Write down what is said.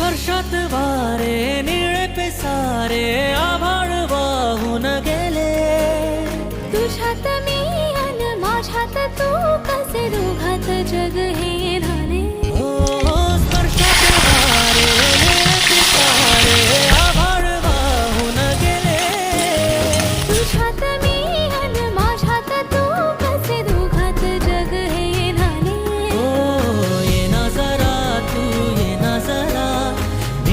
स्पर्शात वारे निळे पेसारे आभाळ वाहून गेले. तुझ्यात मी अन माझ्यात तू कसे दोघात जग हे